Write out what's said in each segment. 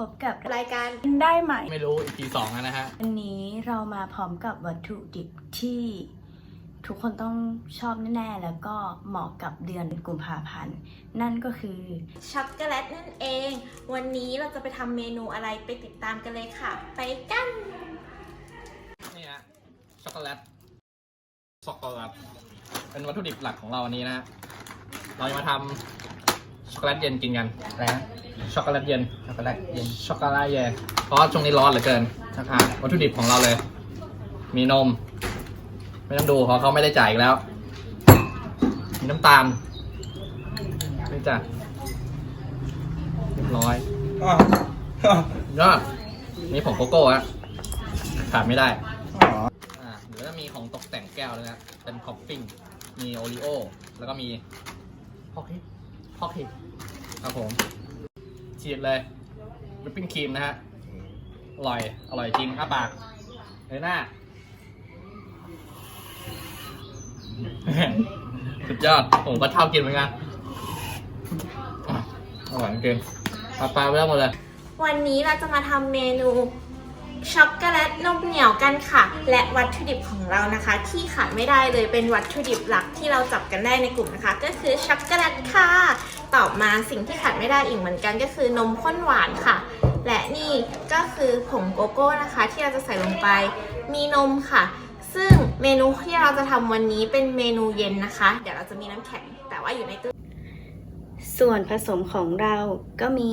พบกับรายการได้ใหม่ไม่รู้ EP สองแล้วนะฮะ วันนี้เรามาพร้อมกับวัตถุดิบที่ทุกคนต้องชอบแน่ๆ แล้วก็เหมาะกับเดือนกุมภาพันธ์ นั่นก็คือช็อกโกแลตนั่นเอง วันนี้เราจะไปทำเมนูอะไรไปติดตามกันเลยค่ะ ไปกัน นี่ฮะช็อกโกแลตช็อกโกแลตเป็นวัตถุดิบหลักของเราวันนี้นะฮะเราจะมาทำช็อกโกแลตเย็นกินกันอะไรนะ ช็อกโกแลตเย็น ช็อกโกแลตเย็น ช็อกโกแลตเย็น เพราะว่าช่วงนี้ร้อนเหลือเกินอะวัตถุดิบของเราเลย มีนม ไม่ต้องดูเพราะเขาไม่ได้จ่ายอีกแล้ว มีน้ำตาล นี่จ้ะเรียบร้อยยอดนี่ผงโกโก้ฮะขาดไม่ได้อ๋ออ่าเดี๋ยวจะมีของตกแต่งแก้วด้วยนะ เป็นท็อปปิ้ง มีโอรีโอ แล้วก็มีพอกเค้กพอกเค้กครับผม ฉีดเลยวิปปิ้งครีมนะฮะ อร่อย อร่อยจริงอ้าปากเลยหน้า สุดยอด ผมก็ชอบกินเหมือนกันอร่อยจริงปลาปลาไปแล้วหมดเลย วันนี้เราจะมาทำเมนู ช็อกโกแลตนมเหนียวกันค่ะ และวัตถุดิบของเรานะคะ ที่ขาดไม่ได้เลยเป็นวัตถุดิบหลักที่เราจับกันได้ในกลุ่มนะคะ ก็คือช็อกโกแลตค่ะต่อมาสิ่งที่ขาดไม่ได้อีกเหมือนกันก็คือนมข้นหวานค่ะ และนี่ก็คือผงโกโก้นะคะ ที่เราจะใส่ลงไป มีนมค่ะ ซึ่งเมนูที่เราจะทำวันนี้เป็นเมนูเย็นนะคะ เดี๋ยวเราจะมีน้ำแข็งแต่ว่าอยู่ในตู้ส่วนผสมของเราก็มี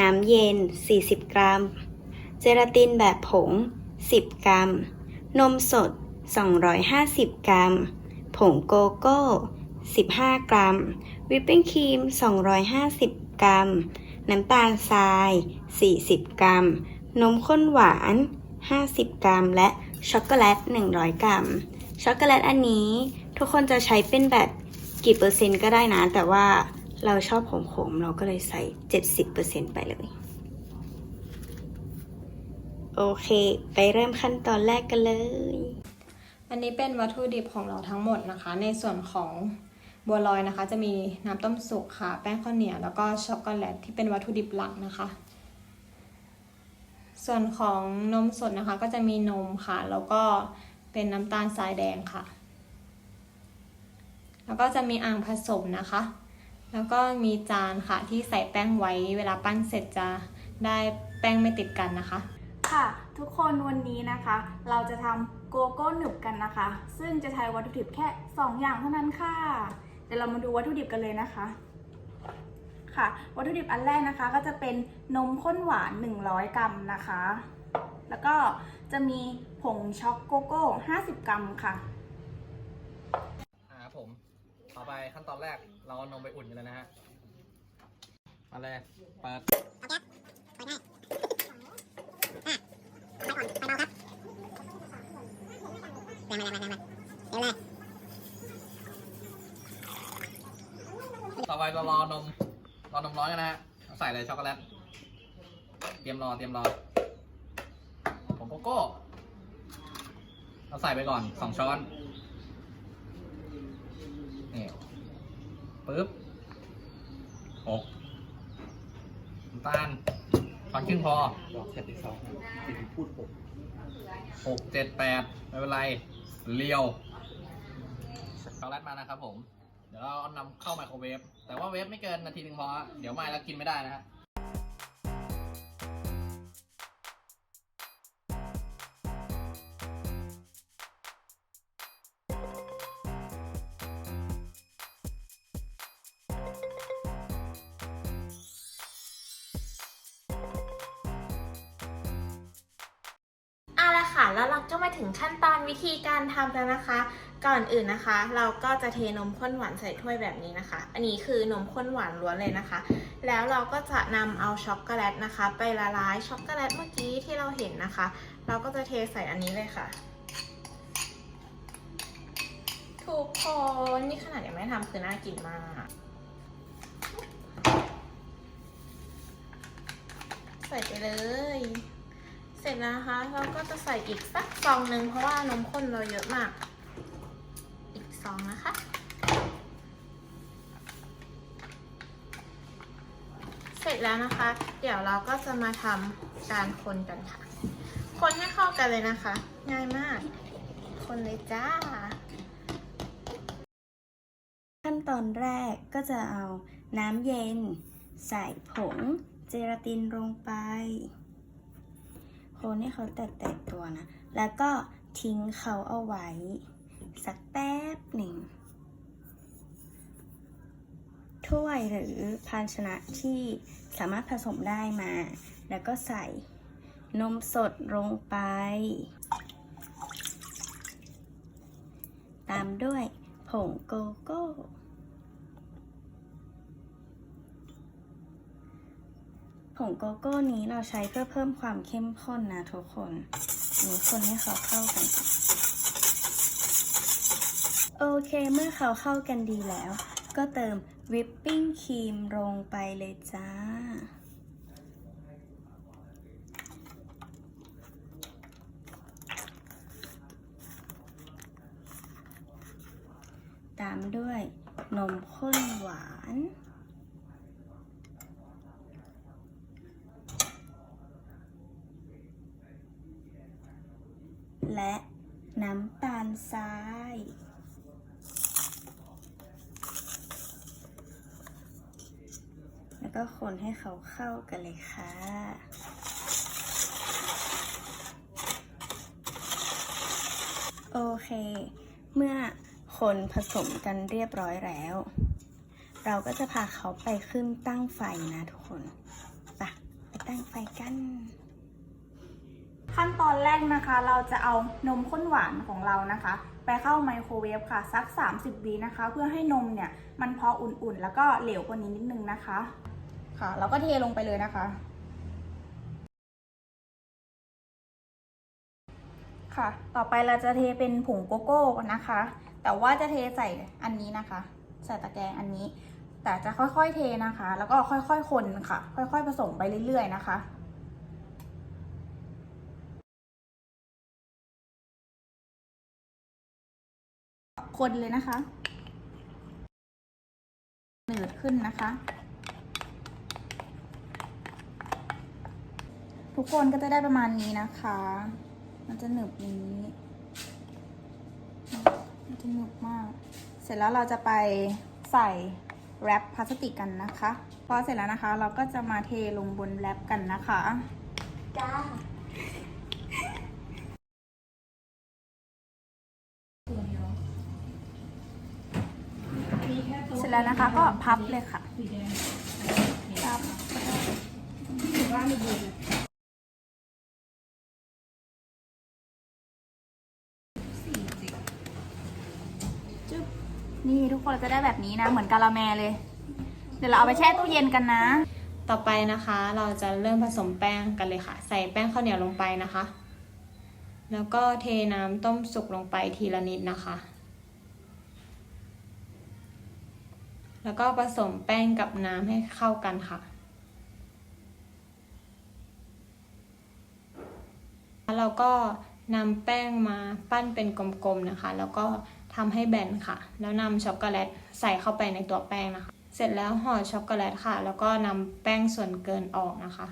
น้ำเย็น 40 กรัม จลาตินแบบผง 10 กรัม นมสด 250 กรัม ผงโกโก้ 15 กรัม วิปปิ้งครีม 250 กรัม น้ำตาลทราย 40 กรัม นมข้นหวาน 50 กรัม และช็อกโกแลต 100 กรัม ช็อกโกแลตอันนี้ทุกคนจะใช้เป็นแบบกี่เปอร์เซ็นต์ก็ได้นะ แต่ว่าเราชอบขมๆ เราก็เลยใส่ 70%ไปเลย โอเค ไปเริ่มขั้นตอนแรกกันเลย อันนี้เป็นวัตถุดิบของเราทั้งหมดนะคะ ในส่วนของบัวลอยนะคะ จะมีน้ำต้มสุกค่ะ แป้งข้าวเหนียวแล้วก็ช็อกโกแลตที่เป็นวัตถุดิบหลักนะคะ ส่วนของนมสดนะคะ ก็จะมีนมค่ะ แล้วก็เป็นน้ำตาลทรายแดงค่ะ แล้วก็จะมีอ่างผสมนะคะ แล้วก็มีจานค่ะที่ใส่แป้งไว้ เวลาปั้นเสร็จจะได้แป้งไม่ติดกันนะคะ ค่ะ ทุกคนวันนี้นะคะ เราจะทำโกโก้หนึบกันนะคะ ซึ่งจะใช้วัตถุดิบแค่ 2 อย่างเท่านั้นค่ะเดี๋ยวเรามาดูวัตถุดิบกันเลยนะคะ ค่ะ วัตถุดิบอันแรกนะคะก็จะเป็นนมข้นหวาน 100 กรัมนะคะ แล้วก็จะมีผงช็อกโกโก้ 50 กรัมค่ะครับผม ต่อไปขั้นตอนแรกเราเอานมไปอุ่นกันเลยนะฮะมาเลยเปิดเปิดง่าย ต่อไปเรารอนมรอนมร้อนกันนะฮะเอาใส่เลยช็อกโกแลตเตรียมรอเตรียมรอผงโกโก้เราใส่ไปก่อนสองช้อนนี่ปึ๊บหกน้ำตาล ช้อนครึ่งพอบอกเสร็จที่สองติดพูดหกหกเจ็ดแปดไม่เป็นไรเลียวช็อกโกแลตมานะครับผม เดี๋ยวเราเอานำเข้าไมโครเวฟ แต่ว่าเวฟไม่เกินนาทีหนึ่งพอ เดี๋ยวไม่แล้วกินไม่ได้นะฮะ วิธีการทำแล้วนะคะ ก่อนอื่นนะคะ เราก็จะเทนมข้นหวานใส่ถ้วยแบบนี้นะคะ อันนี้คือนมข้นหวานล้วนเลยนะคะ แล้วเราก็จะนำเอาช็อกโกแลตนะคะ ไปละลายช็อกโกแลตเมื่อกี้ที่เราเห็นนะคะ เราก็จะเทใส่อันนี้เลยค่ะ ทุกคนนี่ขนาดยังไม่ทำคือน่ากินมากใส่ไปเลย เสร็จแล้วนะคะ เราก็จะใส่อีกสักซองหนึ่งเพราะว่านมข้นเราเยอะมาก อีกซองนะคะ เสร็จแล้วนะคะ เดี๋ยวเราก็จะมาทำการคนกันค่ะ คนให้เข้ากันเลยนะคะ ง่ายมาก คนเลยจ้า ขั้นตอนแรกก็จะเอาน้ำเย็น ใส่ผงเจลาตินลงไป คนให้เขาแตกๆตัวนะ แล้วก็ทิ้งเขาเอาไว้ สักแป๊บหนึ่ง ถ้วยหรือภาชนะที่สามารถผสมได้มา แล้วก็ใส่นมสดลงไป ตามด้วยผงโกโก้ ผงโกโก้นี้เราใช้เพื่อเพิ่มความเข้มข้นนะทุกคนนนี้คนให้เขาเข้ากัน โอเคเมื่อเขาเข้ากันดีแล้ว ก็เติมวิปปิ้งครีมลงไปเลยจ้าตามด้วยนมข้นหวาน และน้ำตาลทราย แล้วก็คนให้เขาเข้ากันเลยค่ะ โอเค เมื่อคนผสมกันเรียบร้อยแล้ว เราก็จะพาเขาไปขึ้นตั้งไฟนะทุกคน ไปไปตั้งไฟกัน ขั้นตอนแรกนะคะ เราจะเอานมข้นหวานของเรานะคะ ไปเข้าไมโครเวฟค่ะสัก 30วินะคะ เพื่อให้นมเนี่ยมันพออุ่นๆ แล้วก็เหลวกว่านี้นิดนึงนะคะ ค่ะแล้วก็เทลงไปเลยนะคะ ค่ะ ต่อไปเราจะเทเป็นผงโกโก้นะคะ แต่ว่าจะเทใส่อันนี้นะคะ ใส่ตะแกรงอันนี้ แต่จะค่อยๆเทนะคะ แล้วก็ค่อยๆคนค่ะ ค่อยๆผสมไปเรื่อยๆนะคะ คนเลยนะคะหนืดขึ้นนะคะ ทุกคนก็จะได้ประมาณนี้นะคะ มันจะหนึบอย่างนี้ มันจะหนึบมาก เสร็จแล้วเราจะไปใส่แรปพลาสติกกันนะคะ พอเสร็จแล้วนะคะ เราก็จะมาเทลงบนแรปกันนะคะ จ้า เสร็จ แล้วนะคะ ก็พับเลยค่ะพับจึ๊บนี่ทุกคนจะได้แบบนี้นะ เหมือนกาละแมเลย เดี๋ยวเราเอาไปแช่ตู้เย็นกันนะ ต่อไปนะคะ เราจะเริ่มผสมแป้งกันเลยค่ะ ใส่แป้งข้าวเหนียวลงไปนะคะ แล้วก็เทน้ำต้มสุกลงไปทีละนิดนะคะ แล้วก็ผสมแป้งกับน้ำให้เข้ากันค่ะ แล้วเราก็นำแป้งมาปั้นเป็นกลมๆนะคะ แล้วก็ทำให้แบนค่ะ แล้วนำช็อกโกแลตใส่เข้าไปในตัวแป้งนะคะ เสร็จแล้วห่อช็อกโกแลตค่ะ แล้วก็นำแป้งส่วนเกินออกนะคะ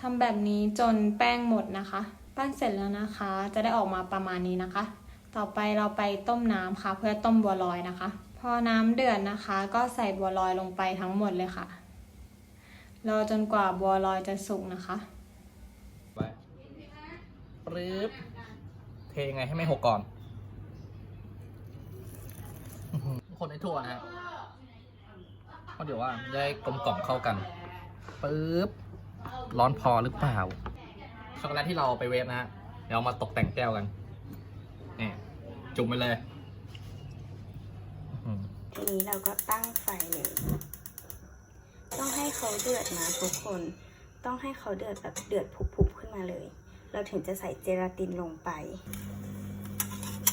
ทำแบบนี้จนแป้งหมดนะคะ ปั้นเสร็จแล้วนะคะ จะได้ออกมาประมาณนี้นะคะ ต่อไปเราไปต้มน้ำค่ะ เพื่อต้มบัวลอยนะคะ อน้ำเดือดนะคะ ก็ใส่บัวลอยลงไปทั้งหมดเลยค่ะ รอจนกว่าบัวลอยจะสุกนะคะไปปรึ๊บเทยังไงให้ไม่หกก่อน คนให้ทั่วนะฮะเพราะเดี๋ยวว่าจะได้กลมกล่อมเข้ากันปึ๊บ ร้อนพอหรือเปล่า ช็อกโกแลตที่เราไปเวฟนะฮะ เดี๋ยวมาตกแต่งแก้วกันนี่จุ่มไปเลย ทีนี้เราก็ตั้งไฟเลย ต้องให้เขาเดือดนะทุกคน ต้องให้เขาเดือดแบบเดือดผุบๆขึ้นมาเลย เราถึงจะใส่เจลาตินลงไป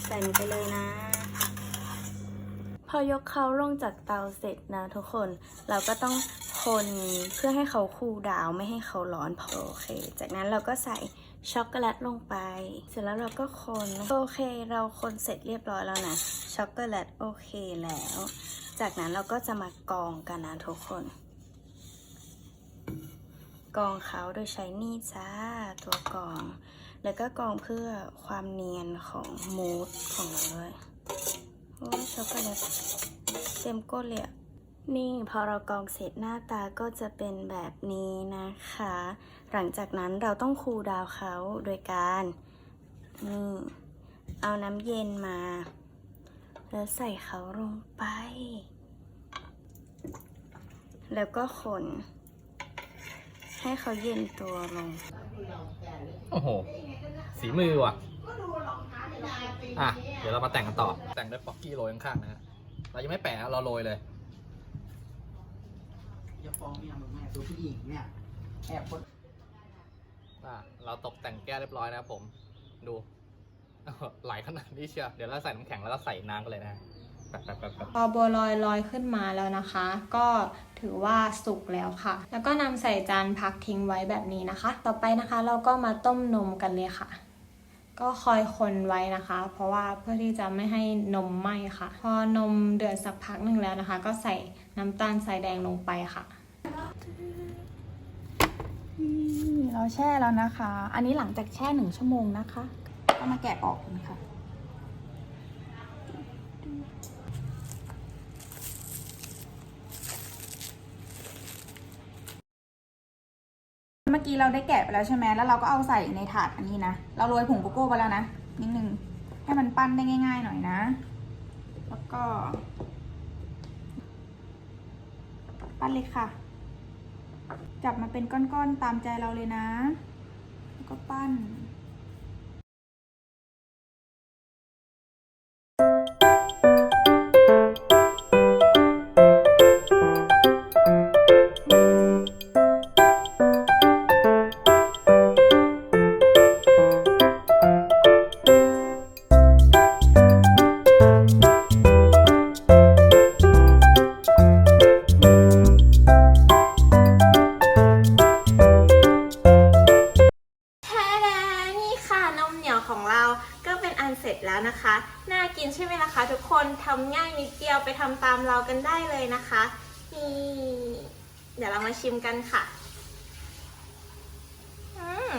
ใส่ลงไปเลยนะ พอยกเขาลงจากเตาเสร็จนะทุกคน เราก็ต้องคนเพื่อให้เขาคูลดาวไม่ให้เขาร้อนพอโอเค จากนั้นเราก็ใส่ ช็อกโกแลตลงไป เสร็จแล้วเราก็คนโอเคเราคนเสร็จเรียบร้อยแล้วนะช็อกโกแลตโอเคแล้ว จากนั้นเราก็จะมากองกันนะทุกคน กองเขาโดยใช้นี่จ้าตัวกอง แล้วก็กองเพื่อความเนียนของมูสของเราด้วยโอ้ช็อกโกแลตเต็มก้นเลยอะ นี่พอเรากรองเสร็จหน้าตาก็จะเป็นแบบนี้นะคะ หลังจากนั้นเราต้องคูลดาวเขาโดยการนี่เอาน้ำเย็นมา แล้วใส่เขาลงไป แล้วก็คนให้เขาเย็นตัวลง โอ้โห สีมือว่ะ อะ เดี๋ยวเรามาแต่งกันต่อ แต่งด้วยป๊อกกี้โรยข้างๆนะฮะ เรายังไม่แปะเราโรยเลย อย่าฟ้องเมียมึงแม่ตัวผู้หญิงเนี่ยแอบคนอะเราตกแต่งแก้วเรียบร้อยนะครับผม ดูไหลขนาดนี้เชียวเดี๋ยวเราใส่น้ำแข็งแล้วก็ใส่น้ำกันเลยนะแบบแบบแบบแบบพอบัวลอยลอยขึ้นมาแล้วนะคะ ก็ถือว่าสุกแล้วค่ะ แล้วก็นำใส่จานพักทิ้งไว้แบบนี้นะคะ ต่อไปนะคะ เราก็มาต้มนมกันเลยค่ะ ก็คอยคนไว้นะคะ เพราะว่าเพื่อที่จะไม่ให้นมไหม้ค่ะ พอนมเดือดสักพักหนึ่งแล้วนะคะ ก็ใส่น้ำตาลทรายแดงลงไปค่ะเราแช่แล้วนะคะ อันนี้หลังจากแช่หนึ่งชั่วโมงนะคะ ก็มาแกะออกนะค่ะ เมื่อกี้เราได้แกะไปแล้วใช่ไหมแล้วเราก็เอาใส่ในถาดอันนี้นะ เราโรยผงโกโก้ไปแล้วนะ นิดนึง ให้มันปั้นได้ง่าย ๆ หน่อยนะ แล้วก็ ปั้นเลยค่ะ จับมาเป็นก้อนๆตามใจเราเลยนะ แล้วก็ปั้น เรากันได้เลยนะคะนี่เดี๋ยวเรามาชิมกันค่ะอืม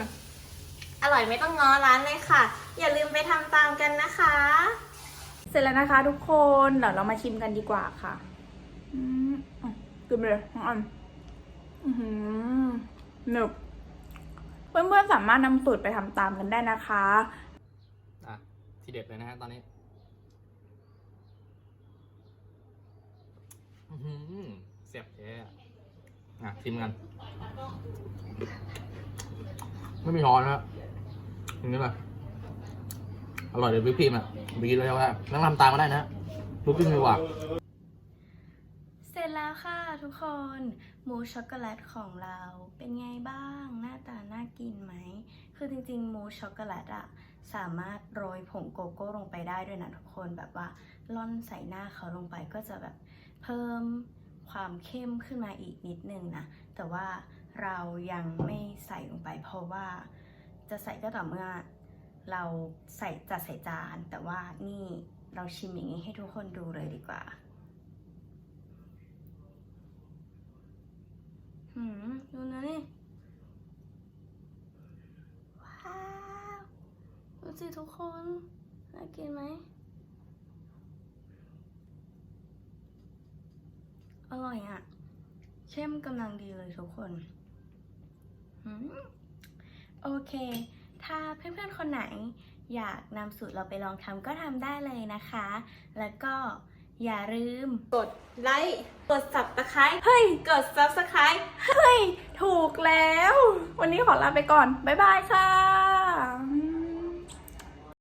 อร่อยไม่ต้องง้อร้านเลยค่ะ อย่าลืมไปทำตามกันนะคะ เสร็จแล้วนะคะทุกคนเดี๋ยวเรามาชิมกันดีกว่าค่ะอืมอะกินไปเลยทั้งอันอือหือหนึบเพื่อนๆสามารถนำสูตรไปทำตามกันได้นะคะ อะ ทีเด็ดเลยนะฮะตอนนี้ อื้อหือ เสียบแท้อะชิมกัน ไม่มีช้อนนะอย่างนี้เลยอร่อยเลยวิปครีมอะไปกินเลยว่านั่งทำตามก็ได้นะวิปครีมดีกว่าเสร็จแล้วค่ะทุกคนมูช็อกโกแลตของเราเป็นไงบ้าง หน้าตาน่ากินไหม คือจริงๆมูช็อกโกแลตอะสามารถโรยผงโกโก้ลงไปได้ด้วยนะทุกคนแบบว่าล่อนใส่หน้าเขาลงไปก็จะแบบ เพิ่มความเข้มขึ้นมาอีกนิดนึงนะ แต่ว่าเรายังไม่ใส่ลงไป เพราะว่าจะใส่ก็ต่อเมื่อเราใส่จัดใส่จาน แต่ว่านี่เราชิมอย่างนี้ให้ทุกคนดูเลยดีกว่าหืมดูนะนี่ ว้าว ดูสิทุกคน น่ากินไหม อร่อยอะ เข้มกำลังดีเลยทุกคนโอเค ถ้าเพื่อนๆคนไหนอยากนำสูตรเราไปลองทำก็ทำได้เลยนะคะ แล้วก็อย่าลืม กดไลค์กด subscribe เฮ้ย กด subscribe ถูกแล้ว วันนี้ขอลาไปก่อน บ๊ายบายค่ะ